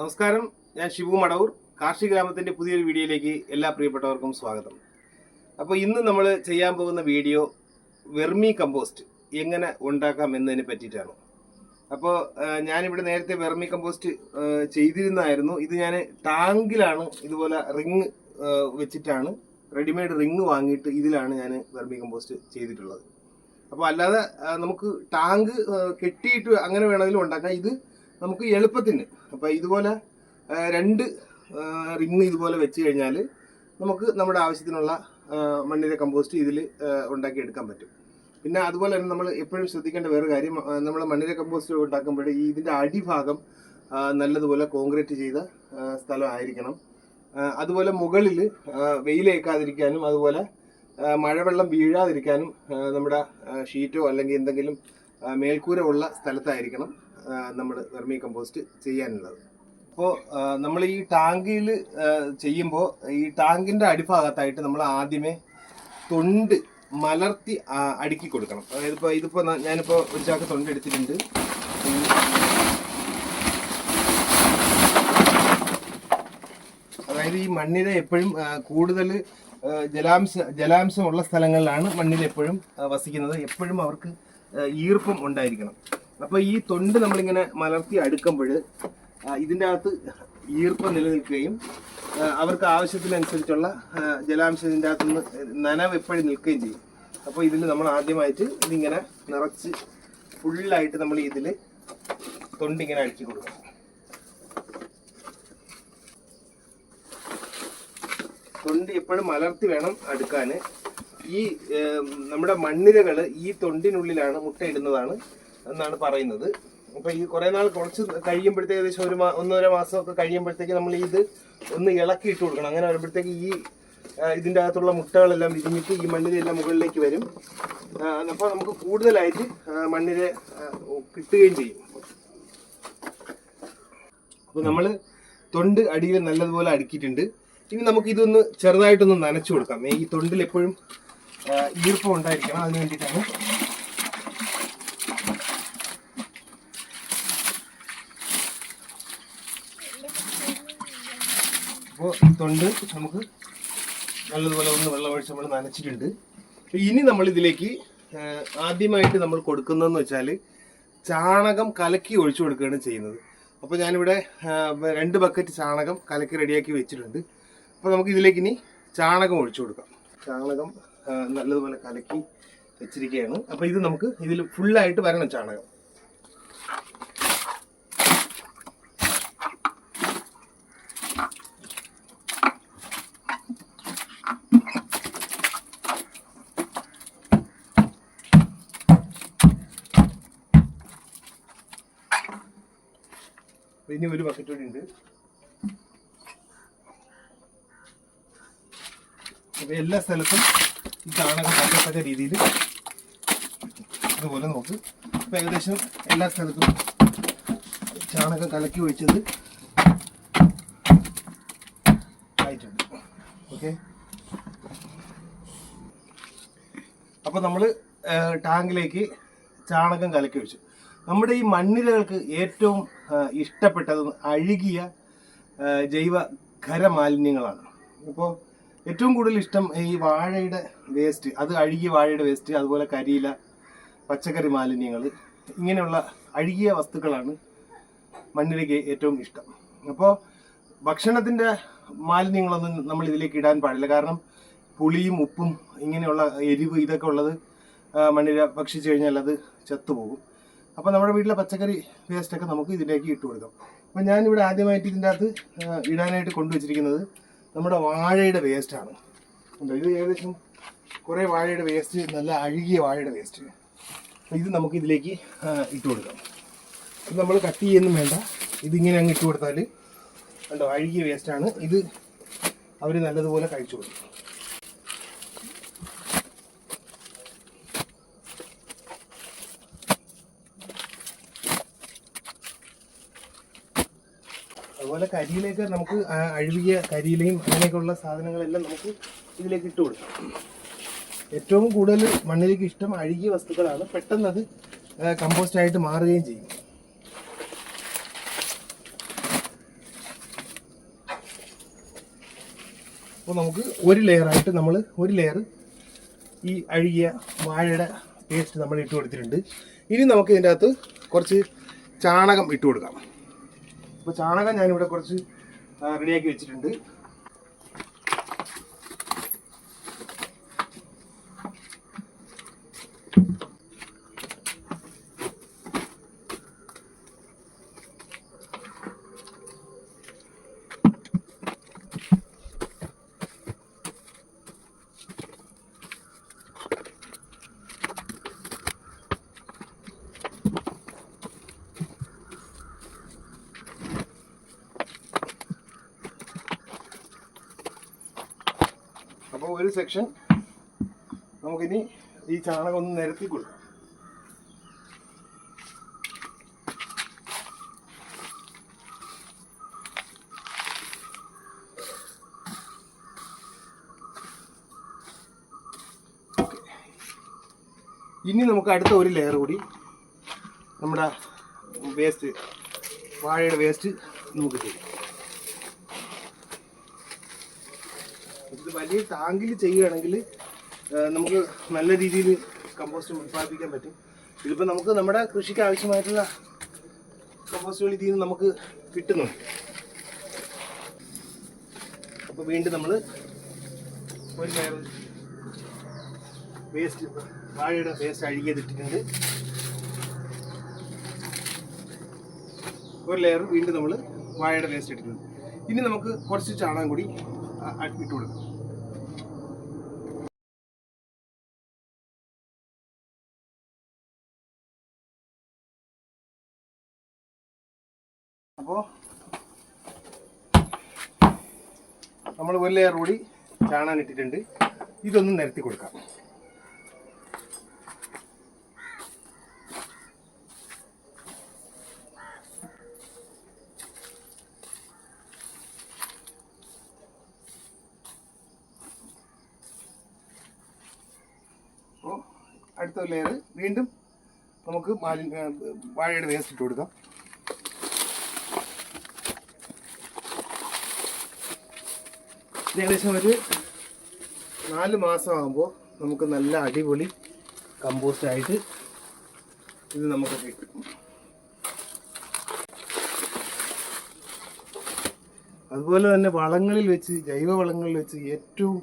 നമസ്കാരം. ഞാൻ ശിവു മടവൂർ. കാർഷിക ഗ്രാമത്തിന്റെ പുതിയൊരു വീഡിയോയിലേക്ക് എല്ലാ പ്രിയപ്പെട്ടവർക്കും സ്വാഗതം. അപ്പോൾ ഇന്ന് നമ്മൾ ചെയ്യാൻ പോകുന്ന വീഡിയോ വെർമി കമ്പോസ്റ്റ് എങ്ങനെ ഉണ്ടാക്കാം എന്നതിനെ പറ്റിയിട്ടാണ്. അപ്പോൾ ഞാനിവിടെ നേരത്തെ വെർമി കമ്പോസ്റ്റ് ചെയ്തിരുന്നായിരുന്നു. ഇത് ഞാൻ ടാങ്കിലാണ് ഇതുപോലെ റിങ് വെച്ചിട്ടാണ്. റെഡിമെയ്ഡ് റിങ് വാങ്ങിയിട്ട് ഇതിലാണ് ഞാൻ വെർമി കമ്പോസ്റ്റ് ചെയ്തിട്ടുള്ളത്. അപ്പോൾ അല്ലാതെ നമുക്ക് ടാങ്ക് കെട്ടിയിട്ട് അങ്ങനെ വേണമെങ്കിലും ഉണ്ടാക്കാം. ഇത് നമുക്ക് എളുപ്പത്തിന്. അപ്പോൾ ഇതുപോലെ രണ്ട് റിങ് ഇതുപോലെ വെച്ച് കഴിഞ്ഞാൽ നമുക്ക് നമ്മുടെ ആവശ്യത്തിനുള്ള മണ്ണിര കമ്പോസ്റ്റ് ഇതിൽ ഉണ്ടാക്കിയെടുക്കാൻ പറ്റും. പിന്നെ അതുപോലെ തന്നെ നമ്മൾ എപ്പോഴും ശ്രദ്ധിക്കേണ്ട വേറെ കാര്യം നമ്മൾ മണ്ണിര കമ്പോസ്റ്റ് ഉണ്ടാക്കുമ്പോൾ ഈ ഇതിന്റെ അടിഭാഗം നല്ലതുപോലെ കോൺക്രീറ്റ് ചെയ്ത സ്ഥലമായിരിക്കണം അതുപോലെ മുകളിൽ വെയിലേക്കാതിരിക്കാനും അതുപോലെ മഴവെള്ളം വീഴാതിരിക്കാനും നമ്മുടെ ഷീറ്റോ അല്ലെങ്കിൽ എന്തെങ്കിലും മേൽക്കൂര ഉള്ള സ്ഥലത്തായിരിക്കണം. നമ്മൾ വെർമി കമ്പോസ്റ്റ് ചെയ്യാനുള്ളത്. അപ്പോൾ നമ്മൾ ഈ ടാങ്കിൽ ചെയ്യുമ്പോൾ ഈ ടാങ്കിന്റെ അടിഭാഗത്തായിട്ട് നമ്മൾ ആദ്യമേ തൊണ്ട് മലർത്തി അടുക്കി കൊടുക്കണം. അതായത് ഇപ്പോൾ ഇതിപ്പോൾ ഞാനിപ്പോൾ ഒരു ചാക്ക് തൊണ്ട് എടുത്തിട്ടുണ്ട്. അതായത് ഈ മണ്ണിനെ എപ്പോഴും കൂടുതൽ ജലാംശ ജലാംശമുള്ള സ്ഥലങ്ങളിലാണ് മണ്ണിൽ എപ്പോഴും വസിക്കുന്നത്. എപ്പോഴും അവർക്ക് ഈർപ്പം ഉണ്ടായിരിക്കണം. അപ്പോൾ ഈ തൊണ്ട് നമ്മളിങ്ങനെ മലർത്തി അടുക്കുമ്പോൾ ഇതിന്റെ അകത്ത് ഈർപ്പം നിലനിൽക്കുകയും അവർക്ക് ആവശ്യത്തിനനുസരിച്ചുള്ള ജലാംശത്തിന്റെ അകത്തുനിന്ന് നനവ് എപ്പോഴും നിൽക്കുകയും ചെയ്യും. അപ്പോൾ ഇതിൽ നമ്മൾ ആദ്യമായിട്ട് ഇതിങ്ങനെ നിറച്ച് ഫുള്ളായിട്ട് നമ്മൾ ഇതിൽ തൊണ്ടിങ്ങനെ അടിച്ചു കൊടുക്കണം. തൊണ്ട് എപ്പോഴും മലർത്തി വേണം അടുക്കാൻ ഈ നമ്മുടെ മണ്ണിരകൾ ഈ തൊണ്ടിനുള്ളിലാണ് മുട്ടയിടുന്നതാണ് എന്നാണ് പറയുന്നത്. അപ്പൊ ഈ കുറെ നാൾ കുറച്ച് കഴിയുമ്പോഴത്തേക്ക് ഏകദേശം ഒരു ഒന്നര മാസമൊക്കെ കഴിയുമ്പോഴത്തേക്ക് നമ്മൾ ഇത് ഒന്ന് ഇളക്കി ഇട്ട് കൊടുക്കണം. അങ്ങനെ വരുമ്പോഴത്തേക്ക് ഈ ഇതിന്റെ അകത്തുള്ള മുട്ടകളെല്ലാം വിരിഞ്ഞിട്ട് ഈ മണ്ണിരെല്ലാം മുകളിലേക്ക് വരും. അപ്പോൾ നമുക്ക് കൂടുതലായിട്ട് മണ്ണിരെ കിട്ടുകയും ചെയ്യും. അപ്പോൾ നമ്മൾ തൊണ്ട് അടിയിൽ നല്ലതുപോലെ അടുക്കിയിട്ടുണ്ട്. ഇനി നമുക്ക് ഇതൊന്ന് ചെറുതായിട്ടൊന്ന് നനച്ചു കൊടുക്കാം. ഈ തൊണ്ടിൽ എപ്പോഴും ഈർപ്പം ഉണ്ടായിരിക്കണം. അതിന് വേണ്ടിയിട്ടാണ് അപ്പോൾ തൊണ്ട് നമുക്ക് നല്ലതുപോലെ ഒന്ന് വെള്ളം ഒഴിച്ച് നമ്മൾ നനച്ചിട്ടുണ്ട് ഇനി നമ്മൾ ഇതിലേക്ക് ആദ്യമായിട്ട് നമ്മൾ കൊടുക്കുന്നതെന്ന് വെച്ചാൽ ചാണകം കലക്കി ഒഴിച്ചു കൊടുക്കുകയാണ് ചെയ്യുന്നത്. അപ്പോൾ ഞാനിവിടെ രണ്ട് ബക്കറ്റ് ചാണകം കലക്കി റെഡിയാക്കി വെച്ചിട്ടുണ്ട്. അപ്പോൾ നമുക്ക് ഇതിലേക്ക് ഇനി ചാണകം ഒഴിച്ചു കൊടുക്കാം. ചാണകം നല്ലതുപോലെ കലക്കി വെച്ചിരിക്കുകയാണ്. അപ്പോൾ ഇത് നമുക്ക് ഇതിൽ ഫുള്ളായിട്ട് വരണം ചാണകം അപ്പോൾ ഇനി ഒരു ബക്കറ്റ് കൂടി ഉണ്ട്. അപ്പോൾ എല്ലാ സ്ഥലത്തും ഈ ചാണകം പറ്റത്തക്ക രീതിയിൽ ഇതുപോലെ നോക്ക്. അപ്പോൾ ഏകദേശം എല്ലാ സ്ഥലത്തും ചാണകം കലക്കി ഒഴിച്ചത് ആയിട്ടുണ്ട്. ഓക്കെ അപ്പോൾ നമ്മൾ ടാങ്കിലേക്ക് ചാണകം കലക്കി വെച്ചു നമ്മുടെ ഈ മണ്ണിരകൾക്ക് ഏറ്റവും ഇഷ്ടപ്പെട്ടത് അഴുകിയ ജൈവ ഖരമാലിന്യങ്ങളാണ്. അപ്പോൾ ഏറ്റവും കൂടുതൽ ഇഷ്ടം ഈ വാഴയുടെ വേസ്റ്റ് അത് അഴുകിയ വാഴയുടെ വേസ്റ്റ് അതുപോലെ കരിയില പച്ചക്കറി മാലിന്യങ്ങൾ ഇങ്ങനെയുള്ള അഴുകിയ വസ്തുക്കളാണ് മണ്ണിരയ്ക്ക് ഏറ്റവും ഇഷ്ടം. അപ്പോൾ ഭക്ഷണത്തിന്റെ മാലിന്യങ്ങളൊന്നും നമ്മൾ ഇതിലേക്ക് ഇടാൻ പാടില്ല. കാരണം പുളിയും ഉപ്പും ഇങ്ങനെയുള്ള എരിവ് ഇതൊക്കെ ഉള്ളത് മണ്ണിര ഭക്ഷിച്ചു കഴിഞ്ഞാൽ അത് ചത്തുപോകും. അപ്പോൾ നമ്മുടെ വീട്ടിലെ പച്ചക്കറി വേസ്റ്റൊക്കെ നമുക്ക് ഇതിലേക്ക് ഇട്ട് കൊടുക്കാം. അപ്പോൾ ഞാനിവിടെ ആദ്യമായിട്ട് ഇതിന്റെ അകത്ത് ഇടാനായിട്ട് കൊണ്ടുവച്ചിരിക്കുന്നത് നമ്മുടെ വാഴയുടെ വേസ്റ്റാണ് ഉണ്ടോ ഇത് ഏകദേശം കുറേ വാഴയുടെ വേസ്റ്റ് നല്ല അഴുകിയ വാഴയുടെ വേസ്റ്റ് അപ്പോൾ ഇത് നമുക്ക് ഇതിലേക്ക് ഇട്ട് കൊടുക്കാം. ഇത് നമ്മൾ കട്ട് ചെയ്യുന്നും വേണ്ട. ഇതിങ്ങനെ അങ്ങ് ഇട്ട് കൊടുത്താൽ കണ്ടോ അഴുകിയ വേസ്റ്റാണ് ഇത് അവർ നല്ലതുപോലെ കഴിച്ചു കൊടുക്കും. കരിയിലേക്ക് നമുക്ക് അഴുകിയ കരിയിലയും അങ്ങനെയൊക്കെയുള്ള സാധനങ്ങളെല്ലാം നമുക്ക് ഇതിലേക്ക് ഇട്ട് കൊടുക്കാം. ഏറ്റവും കൂടുതൽ മണ്ണിലേക്ക് ഇഷ്ടം അഴുകിയ വസ്തുക്കളാണ്. പെട്ടെന്ന് അത് കമ്പോസ്റ്റായിട്ട് മാറുകയും ചെയ്യും. അപ്പോൾ നമുക്ക് ഒരു ലെയറായിട്ട് നമ്മൾ ഒരു ലെയർ ഈ അഴുകിയ വാഴയുടെ പേസ്റ്റ് നമ്മൾ ഇട്ട് കൊടുത്തിട്ടുണ്ട്. ഇനി നമുക്ക് ഇതിന്റെ അകത്ത് കുറച്ച് ചാണകം ഇട്ട് കൊടുക്കാം. അപ്പോൾ ചാണകം ഞാനിവിടെ കുറച്ച് റെഡിയാക്കി വെച്ചിട്ടുണ്ട് അപ്പോൾ ഒരു സെക്ഷൻ നമുക്കിനി ഈ ചാണകം ഒന്ന് നിരത്തി കൊടുക്കാം. ഇനി നമുക്ക് അടുത്ത ഒരു ലെയർ കൂടി നമ്മുടെ വേസ്റ്റ് വാഴയുടെ വേസ്റ്റ് നമുക്ക് ചെയ്യാം ഇത് വലിയ ടാങ്കിൽ ചെയ്യുകയാണെങ്കിൽ നമുക്ക് നല്ല രീതിയിൽ കമ്പോസ്റ്റ് ഉത്പാദിപ്പിക്കാൻ പറ്റും. ഇതിപ്പോൾ നമുക്ക് നമ്മുടെ കൃഷിക്ക് ആവശ്യമായിട്ടുള്ള കമ്പോസ്റ്റുകൾ ഇതിൽ നിന്ന് നമുക്ക് കിട്ടുന്നുണ്ട്. അപ്പോൾ വീണ്ടും നമ്മൾ ഒരു ലെയർ വേസ്റ്റ് വാഴയുടെ വേസ്റ്റ് അഴുകിയതിട്ടിട്ടുണ്ട് ഒരു ലെയർ വീണ്ടും നമ്മൾ വാഴയുടെ വേസ്റ്റ് ഇട്ടിട്ടുണ്ട് ഇനി നമുക്ക് കുറച്ച് ചാണകം കൂടി ഇട്ട് കൊടുക്കാം. അപ്പോൾ നമ്മൾ ഒരു ലെയർ കൂടി ചാണാൻ ഇട്ടിട്ടുണ്ട്. ഇതൊന്ന് നിരത്തി കൊടുക്കാം. അടുത്ത ലെയർ വീണ്ടും നമുക്ക് മാലിന്യ വാഴയുടെ വേസ്റ്റ് ഇട്ട് കൊടുക്കാം. ഏകദേശം ഒരു നാല് മാസമാകുമ്പോൾ നമുക്ക് നല്ല അടിപൊളി കമ്പോസ്റ്റ് ആയിട്ട് ഇത് നമുക്ക് കിട്ടും. അതുപോലെ തന്നെ വളങ്ങളിൽ വെച്ച് ജൈവ വളങ്ങളിൽ വെച്ച് ഏറ്റവും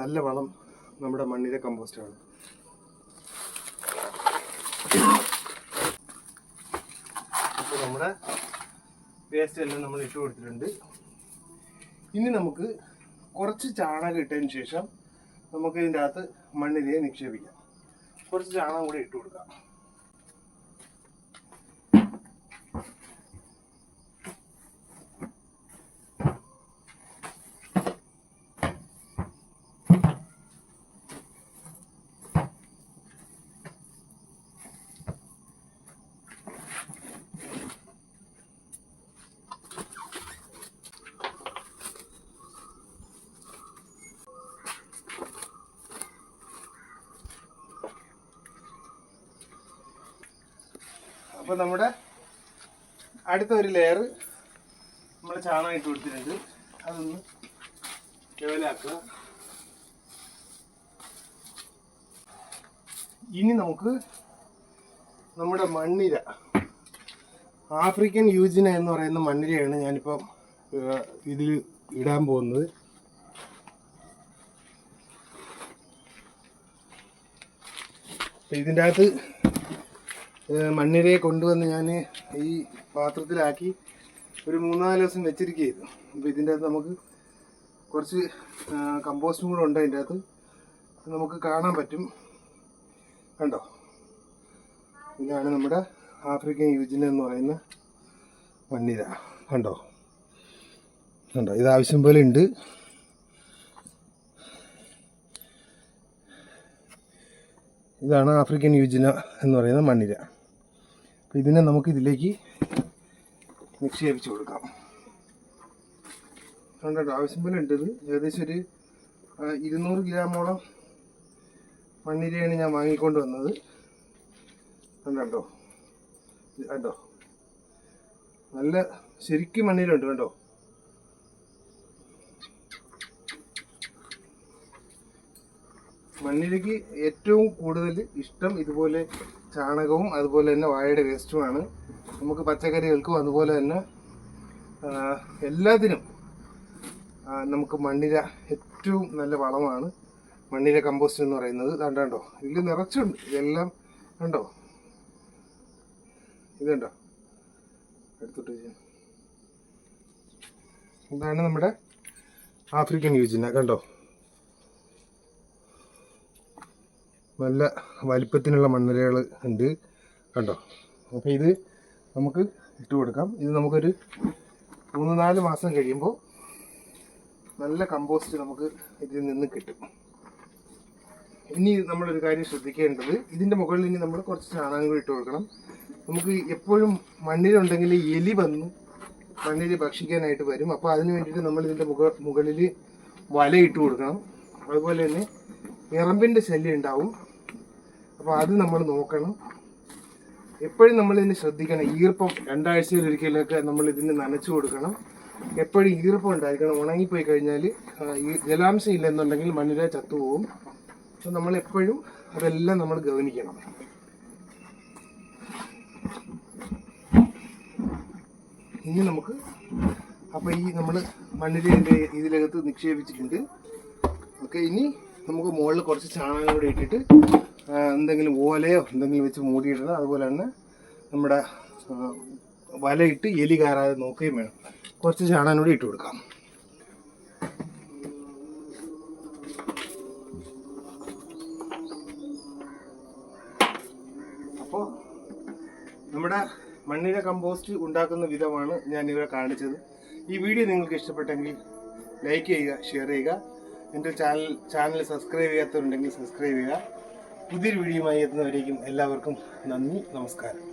നല്ല വളം നമ്മുടെ മണ്ണിലെ കമ്പോസ്റ്റാണ് നമ്മുടെ വേസ്റ്റ് എല്ലാം നമ്മൾ ഇട്ടു കൊടുത്തിട്ടുണ്ട്. ഇനി നമുക്ക് കുറച്ച് ചാണകം ഇട്ടതിന് ശേഷം നമുക്ക് ഇതിന്റെ അകത്ത് മണ്ണിലെ നിക്ഷേപിക്കാം. കുറച്ച് ചാണകം കൂടി ഇട്ട് കൊടുക്കാം. അപ്പോൾ നമ്മുടെ അടുത്ത ഒരു ലെയർ നമ്മൾ ചാണകം ഇട്ട് കൊടുത്തിട്ടുണ്ട്. അതൊന്ന് ലെവലാക്കുക ഇനി നമുക്ക് നമ്മുടെ മണ്ണിര ആഫ്രിക്കൻ യൂജിന എന്ന് പറയുന്ന മണ്ണിരയാണ് ഞാനിപ്പം ഇതിൽ ഇടാൻ പോകുന്നത്. അപ്പം ഇതിന്റെ അകത്ത് മണ്ണിരയെ കൊണ്ടുവന്ന് ഞാൻ ഈ പാത്രത്തിലാക്കി ഒരു മൂന്നാൽ ദിവസം വെച്ചിരിക്കുകയായിരുന്നു. അപ്പോൾ ഇതിന്റെ അകത്ത് നമുക്ക് കുറച്ച് കമ്പോസ്റ്റും കൂടെ ഉണ്ട് അതിന്റെ അകത്ത്. നമുക്ക് കാണാൻ പറ്റും. കണ്ടോ? ഇതാണ് നമ്മുടെ ആഫ്രിക്കൻ യൂജിന എന്ന് പറയുന്ന മണ്ണിര. കണ്ടോ? കണ്ടോ? ഇത് ആവശ്യം പോലെ ഉണ്ട്. ഇതാണ് ആഫ്രിക്കൻ യൂജിന എന്ന് പറയുന്ന മണ്ണിര. അപ്പോൾ ഇതിനെ നമുക്ക് ഇതിലേക്ക് നിക്ഷേപിച്ച് കൊടുക്കാം. കണ്ടോ ആവശ്യം പോലെ ഉണ്ട് ഇത്. ഏകദേശം ഒരു ഇരുന്നൂറ് ഗ്രാമോളം മണ്ണിരയാണ് ഞാൻ വാങ്ങിക്കൊണ്ട് വന്നത്. കണ്ടോ? കണ്ടോ? നല്ല ശരിക്കും മണ്ണിലുണ്ട് കണ്ടോ? മണ്ണിരയ്ക്ക് ഏറ്റവും കൂടുതൽ ഇഷ്ടം ഇതുപോലെ ചാണകവും അതുപോലെ തന്നെ വാഴയുടെ വേസ്റ്റുമാണ് നമുക്ക് പച്ചക്കറികൾക്കും അതുപോലെ തന്നെ എല്ലാത്തിനും നമുക്ക് മണ്ണിര ഏറ്റവും നല്ല വളമാണ്. മണ്ണിര കമ്പോസ്റ്റ് എന്ന് പറയുന്നത്. കണ്ടോ? ഇതിൽ നിറച്ചുണ്ട്. ഇതെല്ലാം കണ്ടോ? ഇതുണ്ടോ എടുത്തിട്ട്. ഇതാണ് നമ്മുടെ ആഫ്രിക്കൻ യൂജിന. കണ്ടോ? നല്ല വലിപ്പത്തിനുള്ള മണ്ണിരകൾ ഉണ്ട്. കണ്ടോ? അപ്പോൾ ഇത് നമുക്ക് ഇട്ട് കൊടുക്കാം. ഇത് നമുക്കൊരു മൂന്ന് നാല് മാസം കഴിയുമ്പോൾ നല്ല കമ്പോസ്റ്റ് നമുക്ക് ഇതിൽ നിന്ന് കിട്ടും. ഇനി നമ്മളൊരു കാര്യം ശ്രദ്ധിക്കേണ്ടത് ഇതിന്റെ മുകളിൽ ഇനി നമ്മൾ കുറച്ച് ചാണകം കൂടി ഇട്ട് കൊടുക്കണം. നമുക്ക് എപ്പോഴും മണ്ണിലുണ്ടെങ്കിൽ എലി വന്ന് മണ്ണിൽ ഭക്ഷിക്കാനായിട്ട് വരും. അപ്പോൾ അതിന് വേണ്ടിയിട്ട് നമ്മൾ ഇതിന്റെ മുക മുകളിൽ വല ഇട്ട് കൊടുക്കണം. അതുപോലെ തന്നെ ഇറമ്പിന്റെ ശല്യം ഉണ്ടാവും അപ്പോൾ അത് നമ്മൾ നോക്കണം. എപ്പോഴും നമ്മൾ ഇതിന് ശ്രദ്ധിക്കണം. ഈർപ്പം രണ്ടാഴ്ചയിൽ ഒരിക്കലൊക്കെ നമ്മൾ ഇതിന് നനച്ചു കൊടുക്കണം. എപ്പോഴും ഈർപ്പം ഉണ്ടായിരിക്കണം. ഉണങ്ങിപ്പോയി കഴിഞ്ഞാൽ ഈ ജലാംശം ഇല്ലെന്നുണ്ടെങ്കിൽ മണ്ണിര ചത്തുപോകും. അപ്പോൾ നമ്മൾ എപ്പോഴും അതെല്ലാം നമ്മൾ ഗവനിക്കണം ഇനി നമുക്ക് അപ്പോൾ ഈ നമ്മൾ മണ്ണിരന്റെ ഇതിലകത്ത് നിക്ഷേപിച്ചിട്ടുണ്ട്. ഓക്കെ ഇനി നമുക്ക് മുകളിൽ കുറച്ച് ചാണകം കൂടി ഇട്ടിട്ട് എന്തെങ്കിലും ഓലയോ എന്തെങ്കിലും വെച്ച് മൂടിയിടണം അതുപോലെ തന്നെ നമ്മുടെ വലയിട്ട് എലി കയറാതെ നോക്കുകയും വേണം. കുറച്ച് ചാണകം കൂടി ഇട്ട് കൊടുക്കാം. അപ്പോൾ നമ്മുടെ മണ്ണിര കമ്പോസ്റ്റ് ഉണ്ടാക്കുന്ന വിധമാണ് ഞാൻ ഇവിടെ കാണിച്ചത്. ഈ വീഡിയോ നിങ്ങൾക്ക് ഇഷ്ടപ്പെട്ടെങ്കിൽ ലൈക്ക് ചെയ്യുക ഷെയർ ചെയ്യുക. എന്റെ ചാനൽ ചാനൽ സബ്സ്ക്രൈബ് ചെയ്യാത്തവരുണ്ടെങ്കിൽ സബ്സ്ക്രൈബ് ചെയ്യുക. പുതിയൊരു വീഡിയോയുമായി എത്തുന്നവരേക്കും എല്ലാവർക്കും നന്ദി നമസ്കാരം.